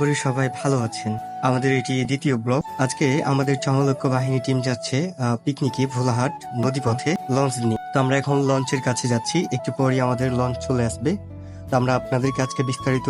করি সবাই ভালো আছেন। আমাদের এটি দ্বিতীয় ব্লগ আজকে আমাদের চমলক্ষ বাহিনী টিম যাচ্ছে পিকনিকে ভোলাহাট নদীপথে লঞ্চ নিয়ে। তো আমরা এখন লঞ্চের কাছে যাচ্ছি। একটু পরই আমাদের লঞ্চ চলে আসবে। তো আমরা আপনাদেরকে আজকে বিস্তারিত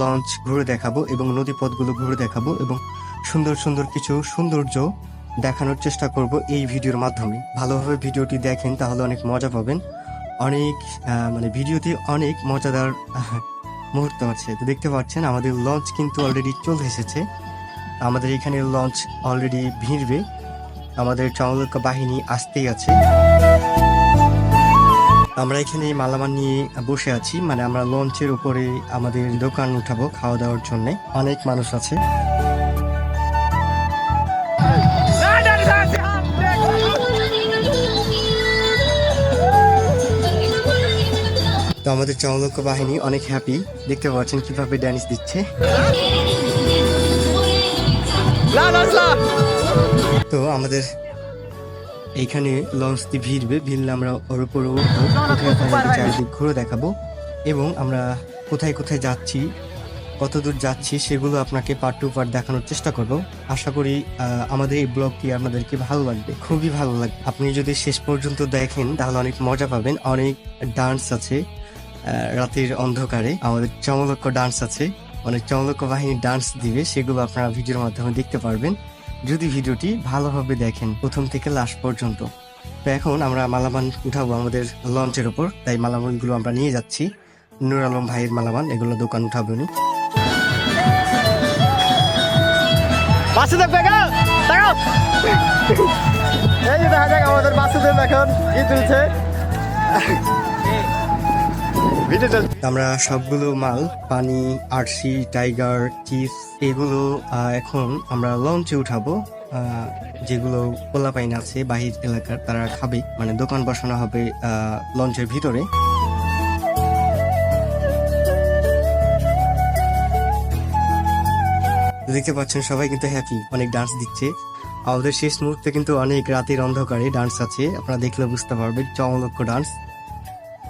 লঞ্চ ঘুরে দেখাবো এবং নদীপথগুলো ঘুরে দেখাবো এবং সুন্দর সুন্দর কিছু সৌন্দর্য দেখানোর চেষ্টা করব এই ভিডিওর মাধ্যমে। ভালোভাবে ভিডিওটি দেখেন, তাহলে অনেক মজা পাবেন। অনেক মানে ভিডিওতে অনেক মজাদার মুহূর্ত আছে। তো দেখতে পাচ্ছেন, আমাদের লঞ্চ কিন্তু অলরেডি চলে এসেছে। আমাদের এখানে লঞ্চ অলরেডি ভিড়বে। আমাদের চমলক্ষ বাহিনী আসতেই আছে। আমরা এখানে মালামাল নিয়ে বসে আছি। মানে আমরা লঞ্চের উপরে আমাদের দোকান উঠাবো খাওয়া দাওয়ার জন্য। অনেক মানুষ আছে। তো আমাদের চমলক্ষ বাহিনী অনেক হ্যাপি দেখতে পাচ্ছেন কীভাবে ড্যান্স দিচ্ছে। তো আমাদের এইখানে লঞ্চটি ভিড়বে। ভিড়লে আমরা ওর উপরে চারিদিক ঘুরে দেখাবো। এবং আমরা কোথায় কোথায় যাচ্ছি কত দূর যাচ্ছি সেগুলো আপনাকে পার্ট টু পার্ট দেখানোর চেষ্টা করব। আশা করি আমাদের এই ব্লগটি আপনাদেরকে ভালো লাগবে। খুবই ভালো লাগবে। আপনি যদি শেষ পর্যন্ত দেখেন তাহলে অনেক মজা পাবেন। অনেক ডান্স আছে। রাতের অন্ধকারে আমাদের চমলক্ষ ডান্স আছে। অনেক চমলক্ষ বাহিনী ডান্স দিবে, সেগুলো আপনারা ভিডিওর মাধ্যমে দেখতে পারবেন। যদি ভিডিওটি ভালোভাবে দেখেন, প্রথম থেকে লাস্ট পর্যন্ত। তো এখন আমরা মালামাল উঠাবো আমাদের লঞ্চের ওপর তাই মালামালগুলো আমরা নিয়ে যাচ্ছি। নুর আলম ভাইয়ের মালামাল, এগুলো দোকান উঠাবো উনি। মাসুদের বেগম তাকাও এই দেখা যাক আমাদের মাসুদের এখন কি চলছে আমরা সবগুলো মাল, পানি, আরসি, টাইগার, চিপস, এগুলো এখন আমরা লঞ্চে উঠাবো। যেগুলো পোলাপাইন আছে, বাহির এলাকার, তারা খাবে। মানে দোকান বসানো হবে লঞ্চের ভিতরে। দেখতে পাচ্ছেন, সবাই কিন্তু হ্যাপি অনেক ডান্স দিচ্ছে। আমাদের শেষ মুহূর্তে কিন্তু অনেক রাতের অন্ধকারে ডান্স আছে, আপনারা দেখলে বুঝতে পারবেন চমলক্ষ ডান্স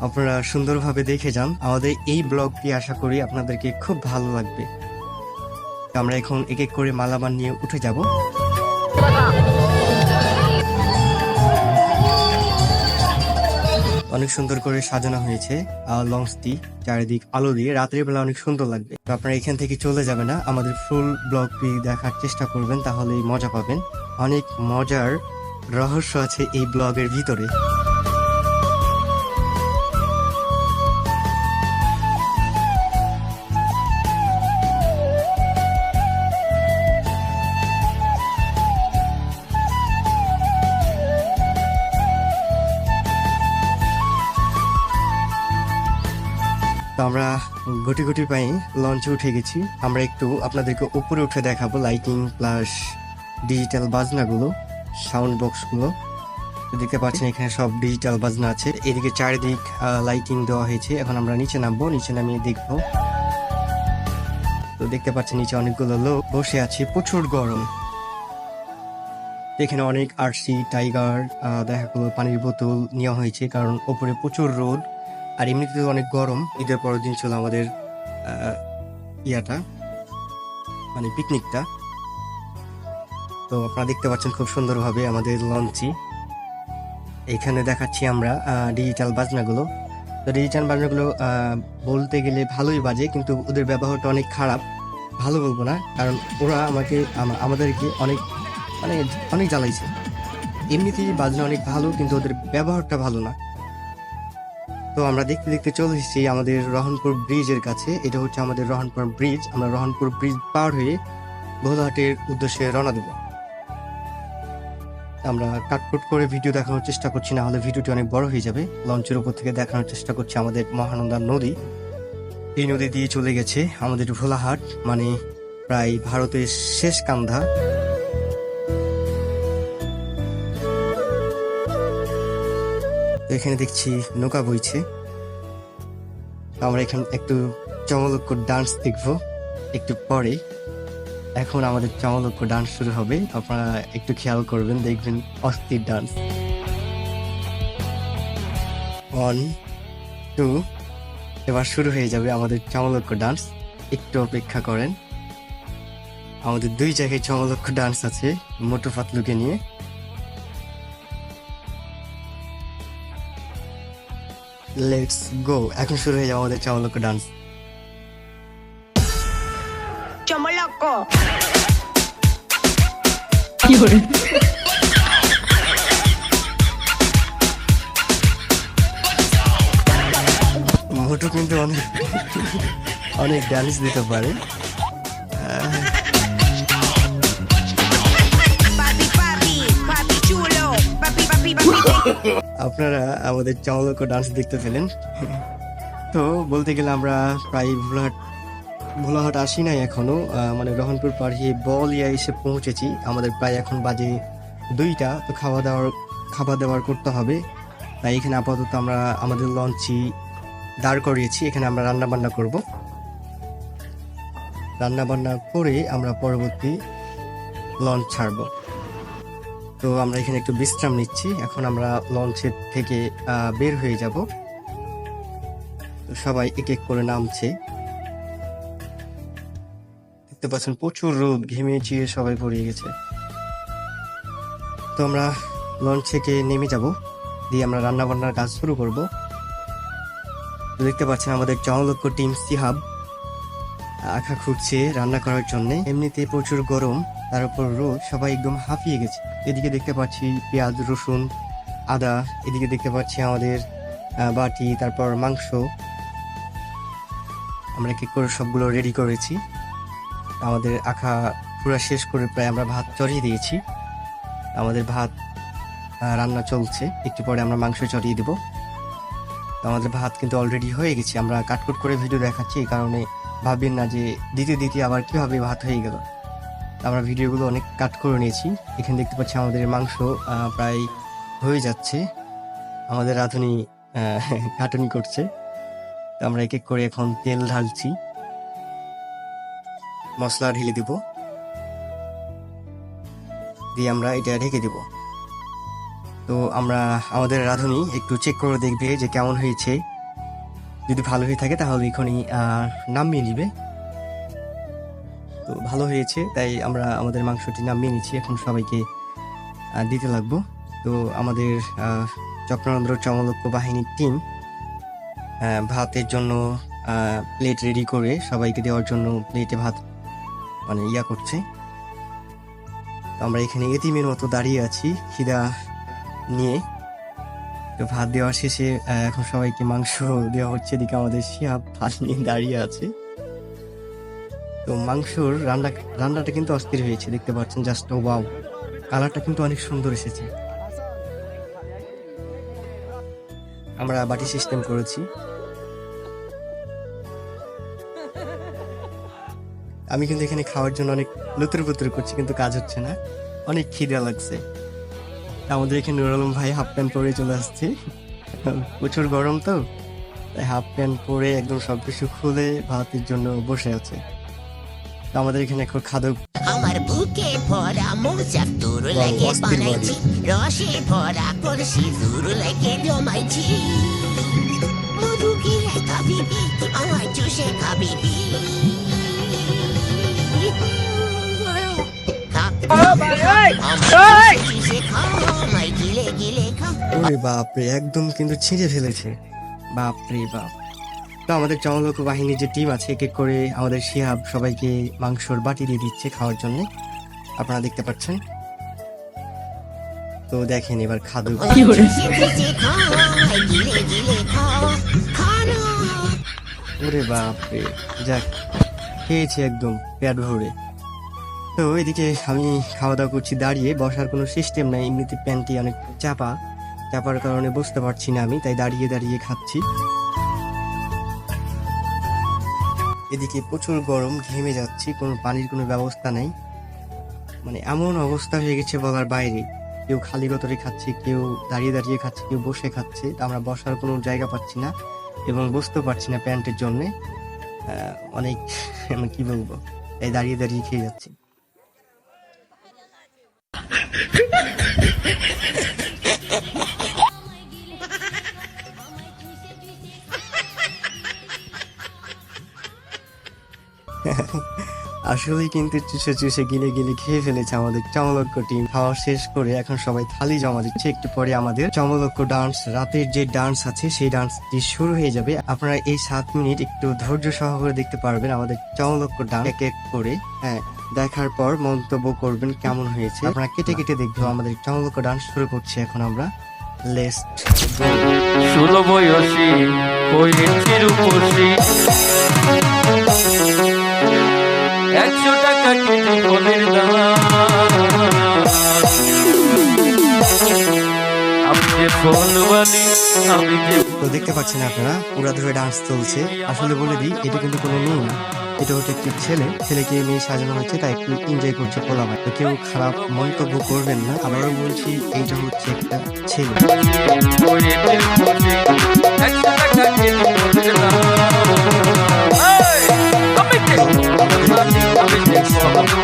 আপনারা সুন্দরভাবে দেখে যান। আমাদের এই ব্লগটি আশা করি আপনাদেরকে খুব ভালো লাগবে। আমরা এখন এক এক করে মালামাল নিয়ে উঠে যাব। অনেক সুন্দর করে সাজানো হয়েছে লঞ্চটি, চারিদিক আলো দিয়ে। রাতের বেলা অনেক সুন্দর লাগবে। তো আপনারা এখান থেকে চলে যাবে না, আমাদের ফুল ব্লগটি দেখার চেষ্টা করবেন, তাহলেই মজা পাবেন। অনেক মজার রহস্য আছে এই ব্লগের ভিতরে। তো আমরা গুটি গুটি পাই লঞ্চে উঠে গেছি। আমরা একটু আপনাদেরকে উপরে উঠে দেখাবো লাইটিং প্লাস ডিজিটাল বাজনাগুলো সাউন্ড বক্সগুলো দেখতে পাচ্ছেন এখানে সব ডিজিটাল বাজনা আছে। এদিকে চারিদিক লাইটিং দেওয়া হয়েছে। এখন আমরা নিচে নামবো, নিচে নামিয়ে দেখব। তো দেখতে পাচ্ছেন নিচে অনেকগুলো লোক বসে আছে, প্রচুর গরম। এখানে অনেক আরসি, টাইগার দেখা গেলো পানির বোতল নেওয়া হয়েছে, কারণ ওপরে প্রচুর রোদ। আর এমনিতে অনেক গরম, ঈদের পরের দিন ছিল আমাদের ইয়াটা মানে পিকনিকটা তো আপনারা দেখতে পাচ্ছেন খুব সুন্দরভাবে আমাদের লঞ্চই এখানে দেখাচ্ছি আমরা ডিজিটাল বাজনাগুলো। তো ডিজিটাল বাজনাগুলো বলতে গেলে ভালোই বাজে, কিন্তু ওদের ব্যবহারটা অনেক খারাপ। ভালো বলব না, কারণ ওরা আমাকে আমাদেরকে অনেক মানে অনেক জ্বালাইছে। এমনিতেই বাজনা অনেক ভালো, কিন্তু ওদের ব্যবহারটা ভালো না। তো আমরা দেখতে দেখতে চলে এসেছি আমাদের রহনপুর ব্রিজের কাছে। এটা হচ্ছে আমাদের রহনপুর ব্রিজ। আমরা রহনপুর ব্রিজ পার হয়ে ভোলাহাটের উদ্দেশ্যে রওনা দেব। আমরা কাটকুট করে ভিডিও দেখানোর চেষ্টা করছি, না হলে ভিডিওটি অনেক বড় হয়ে যাবে। লঞ্চের উপর থেকে দেখানোর চেষ্টা করছি আমাদের মহানন্দা নদী। এই নদী দিয়ে চলে গেছে আমাদের ভোলাহাট মানে প্রায় ভারতের শেষ কান্ধা এখানে দেখছি নৌকা বইছে। আমরা এখানে একটু চমলক্ষ ডান্স দেখব, একটু পরে। এখন আমাদের চমলক্ষ ডান্স শুরু হবে। আপনারা একটু খেয়াল করবেন, দেখবেন অস্থির ডান্স ওয়ান টু এবার শুরু হয়ে যাবে আমাদের চমলক্ষ ডান্স একটু অপেক্ষা করেন। আমাদের দুই জায়গায় চমলক্ষ ডান্স আছে, মোটু পাতলুকে নিয়ে। লেটস গো এখন শুরু হয়ে যাবে আমাদের চমলক ডান্স Chomoloco. মোটু কিন্তু অনেক অনেক ডান্স দিতে পারে। আপনারা আমাদের চমলক্ষ ডান্স দেখতে পেলেন। তো বলতে গেলে আমরা প্রায় ভোলাহাট ভোলাহাট আসি নাই এখনও। মানে রহনপুর পাড়িয়ে বলিয়া এসে পৌঁছেছি। আমাদের প্রায় এখন বাজে দুইটা। তো খাওয়া দাওয়ার খাবার দাবার করতে হবে। তাই এখানে আপাতত আমরা আমাদের লঞ্চই দাঁড় করিয়েছি। এখানে আমরা রান্না বান্না করব। রান্না বান্না করে আমরা পরবর্তী লঞ্চ ছাড়বো। তো আমরা এখানে একটু বিশ্রাম নিচ্ছি। এখন আমরা লঞ্চের থেকে বের হয়ে যাব। সবাই এক এক করে নামছে। দেখতে পাচ্ছেন প্রচুর রোদ, ঘেমে চিয়ে সবাই পড়িয়ে গেছে। তো আমরা লঞ্চ থেকে নেমে যাব। দিয়ে আমরা রান্না বান্নার কাজ শুরু করব। দেখতে পাচ্ছেন আমাদের চমলক্ষ টিম সিহাব। আখা খুঁজছে রান্না করার জন্য। এমনিতে প্রচুর গরম। তার উপর রোদ সবাই একদম হাঁপিয়ে গেছে। এদিকে দেখতে পাচ্ছি পেঁয়াজ, রসুন, আদা, এদিকে দেখতে পাচ্ছি আমাদের বাটি, তারপর মাংস। আমরা কি করে সবগুলো রেডি করেছি? আমাদের আখা পুরা শেষ করে প্রায় আমরা ভাত চড়িয়ে দিয়েছি। আমাদের ভাত রান্না চলছে। একটু পরে আমরা মাংস চড়িয়ে দেব। আমাদের ভাত কিন্তু অলরেডি হয়ে গেছে। আমরা কাটকুট করে ভিডিও দেখাচ্ছি এই কারণে ভাববেন না যে দিতে দিতে আবার কীভাবে ভাত হয়ে গেল। আমরা ভিডিওগুলো অনেক কাট করে নিয়েছি। এখানে দেখতে পাচ্ছি আমাদের মাংস প্রায় হয়ে যাচ্ছে। আমাদের রাঁধুনি কাটুনি করছে। তো আমরা এক এক করে এখন তেল ঢালছি। মশলা ঢেলে দিব। দিয়ে আমরা এটা ঢেকে দিব। তো আমরা, আমাদের রাঁধুনি একটু চেক করে দেখবে যে কেমন হয়েছে। যদি ভালো হয়ে থাকে তাহলে এখনই নামিয়ে নিবে। তো ভালো হয়েছে, তাই আমরা আমাদের মাংসটি নামিয়ে নিচ্ছি। এখন সবাইকে দিতে লাগবো। তো আমাদের চক্রানন্দ্র চমলক্ষ বাহিনীর টিম ভাতের জন্য প্লেট রেডি করে সবাইকে দেওয়ার জন্য প্লেটে ভাত মানে ইয়া করছে। আমরা এখানে এতিমের মতো দাঁড়িয়ে আছি, খিদা নিয়ে। তো ভাত দেওয়া শেষে এখন সবাইকে মাংস দেওয়া হচ্ছে, এদিকে আমাদের শিয়া ভাত নিয়ে দাঁড়িয়ে আছে। তো মাংসর রান্না, রান্নাটা কিন্তু অস্থির হয়েছে, দেখতে পাচ্ছেন জাস্ট ওয়াও কালারটা কিন্তু অনেক সুন্দর এসেছে। আমরা বাটি সিস্টেম করেছি। আমি কিন্তু এখানে খাওয়ার জন্য অনেক লুতুর পুতুর করছি, কিন্তু কাজ হচ্ছে না। অনেক খিদে লাগছে। আমাদের এখানে নুর আলম ভাই হাফ প্যান্ট পরে চলে আসছে। প্রচুর গরম তো, তাই হাফ প্যান্ট পরে একদম সবকিছু খুলে ভাতের জন্য বসে আছে। আমাদের এখানে এখন খাদক আমার বুকে ভরা মোজা তোর লাগে বানাইছি। রসে ভরা কলসি দূর লাগে জমাইছি। মধু গিলে খাবি? আমার চুষে খাবি? বাপরে একদম কিন্তু ছিঁড়ে ফেলেছে। বাপরে বাপ। তো আমাদের চমলক বাহিনীর যে টিম আছে এক এক করে আমাদের শিহাব সবাইকে মাংসর বাটি দিয়ে দিচ্ছে খাওয়ার জন্য। আপনারা দেখতে পাচ্ছেন। তো দেখেন এবার খাদু ওরে বাপরে যাক খেয়েছি একদম পেট ভরে। তো এদিকে আমি খাওয়া দাওয়া করছি দাঁড়িয়ে বসার কোনো সিস্টেম নাই এমনিতে প্যান্টটি অনেক চাপা। চাপার কারণে বসতে পারছি না আমি তাই দাঁড়িয়ে দাঁড়িয়ে খাচ্ছি। এদিকে প্রচুর গরম, ঘেমে যাচ্ছি, কোনো পানির কোনো ব্যবস্থা নেই। মানে এমন অবস্থা হয়ে গেছে বলার বাইরে। কেউ খালি গতরে খাচ্ছে, কেউ দাঁড়িয়ে দাঁড়িয়ে খাচ্ছে, কেউ বসে খাচ্ছে। তা আমরা বসার কোনো জায়গা পাচ্ছি না এবং বুঝতেও পারছি না প্যান্টের জন্যে। অনেক, আমি কি বলব, এই দাঁড়িয়ে দাঁড়িয়ে খেয়ে যাচ্ছি। আসলেই কিন্তু চুষে চুষে গিলে গিলে খেয়ে ফেলেছে আমাদের চমলক্ষ টিম। খাওয়া শেষ করে এখন সবাই থালি জমা দিচ্ছে। একটু পরে আমাদের চমলক্ষ ডান্স রাতের যে ডান্স আছে সেই ডান্সটি শুরু হয়ে যাবে। আপনারা এই সাত মিনিট একটু ধৈর্য সহকারে দেখতে পারবেন আমাদের চমলক্ষ ডান্স এক এক করে। হ্যাঁ দেখার পর মন্তব্য করবেন কেমন হয়েছে। আপনারা কেটে কেটে দেখব আমাদের চমলক্ষ ডান্স শুরু করছি এখন আমরা। লেস্ট ষোলো বয়সী রূপসী একশো টাকা কেজি ফলের তো দেখতে পাচ্ছেন আপনারা পুরা ধরে ডান্স চলছে। আসলে বলে দিই এটা কিন্তু কোনো মেয়ে না। এটা হচ্ছে একটি ছেলে। ছেলেকে মেয়ে সাজানো হয়েছে তাই একটু এনজয় করছে পোলা ভাই তো কেউ খারাপ মন্তব্য করবেন না। আবারও বলছি এইটা হচ্ছে একটা ছেলে। টাকা আমি যে ফলবালি এই